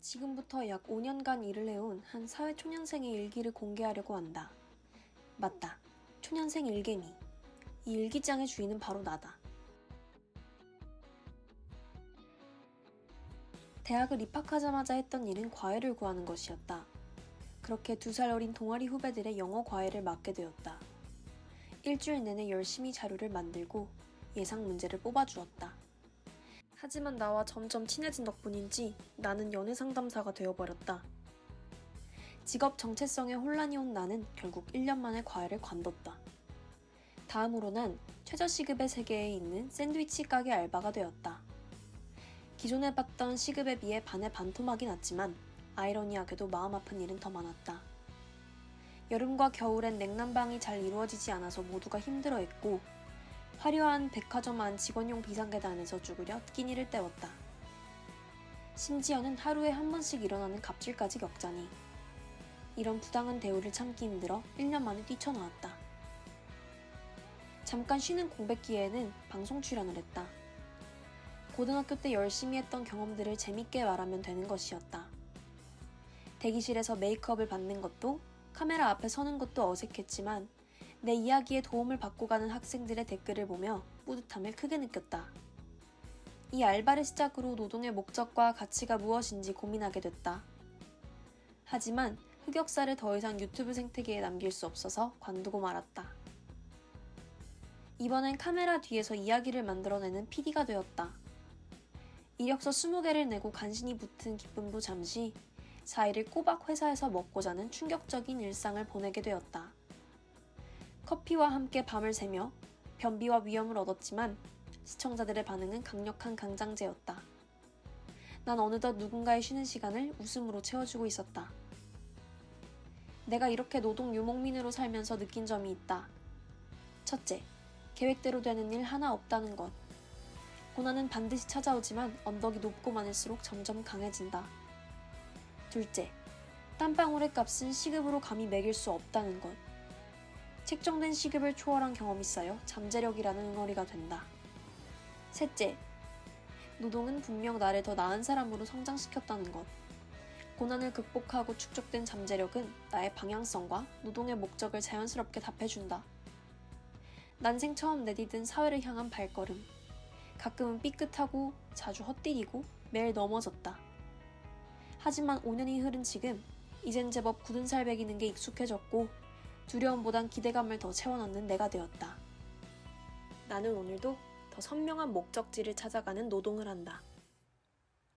지금부터 약 5년간 일을 해온 한 사회 초년생의 일기를 공개하려고 한다. 맞다. 초년생 일개미. 이 일기장의 주인은 바로 나다. 대학을 입학하자마자 했던 일은 과외를 구하는 것이었다. 그렇게 두 살 어린 동아리 후배들의 영어 과외를 맡게 되었다. 일주일 내내 열심히 자료를 만들고 예상 문제를 뽑아주었다. 하지만 나와 점점 친해진 덕분인지 나는 연애 상담사가 되어버렸다. 직업 정체성에 혼란이 온 나는 결국 1년 만에 과외를 관뒀다. 다음으로 난 최저시급의 세계에 있는 샌드위치 가게 알바가 되었다. 기존에 봤던 시급에 비해 반의 반토막이 났지만 아이러니하게도 마음 아픈 일은 더 많았다. 여름과 겨울엔 냉난방이 잘 이루어지지 않아서 모두가 힘들어했고 화려한 백화점 안 직원용 비상계단에서 죽으려 끼니를 때웠다. 심지어는 하루에 한 번씩 일어나는 갑질까지 겪자니 이런 부당한 대우를 참기 힘들어 1년 만에 뛰쳐나왔다. 잠깐 쉬는 공백 기회에는 방송 출연을 했다. 고등학교 때 열심히 했던 경험들을 재밌게 말하면 되는 것이었다. 대기실에서 메이크업을 받는 것도 카메라 앞에 서는 것도 어색했지만 내 이야기에 도움을 받고 가는 학생들의 댓글을 보며 뿌듯함을 크게 느꼈다. 이 알바를 시작으로 노동의 목적과 가치가 무엇인지 고민하게 됐다. 하지만 흑역사를 더 이상 유튜브 생태계에 남길 수 없어서 관두고 말았다. 이번엔 카메라 뒤에서 이야기를 만들어내는 PD가 되었다. 이력서 20개를 내고 간신히 붙은 기쁨도 잠시 4일을 꼬박 회사에서 먹고 자는 충격적인 일상을 보내게 되었다. 커피와 함께 밤을 새며 변비와 위험을 얻었지만 시청자들의 반응은 강력한 강장제였다. 난 어느덧 누군가의 쉬는 시간을 웃음으로 채워주고 있었다. 내가 이렇게 노동 유목민으로 살면서 느낀 점이 있다. 첫째, 계획대로 되는 일 하나 없다는 것. 고난은 반드시 찾아오지만 언덕이 높고 많을수록 점점 강해진다. 둘째, 땀방울의 값은 시급으로 감히 매길 수 없다는 것. 책정된 시급을 초월한 경험이 쌓여 잠재력이라는 응어리가 된다. 셋째, 노동은 분명 나를 더 나은 사람으로 성장시켰다는 것. 고난을 극복하고 축적된 잠재력은 나의 방향성과 노동의 목적을 자연스럽게 답해준다. 난생 처음 내디딘 사회를 향한 발걸음. 가끔은 삐끗하고 자주 헛디디고 매일 넘어졌다. 하지만 5년이 흐른 지금 이젠 제법 굳은 살 베기는 게 익숙해졌고 두려움보단 기대감을 더 채워넣는 내가 되었다. 나는 오늘도 더 선명한 목적지를 찾아가는 노동을 한다.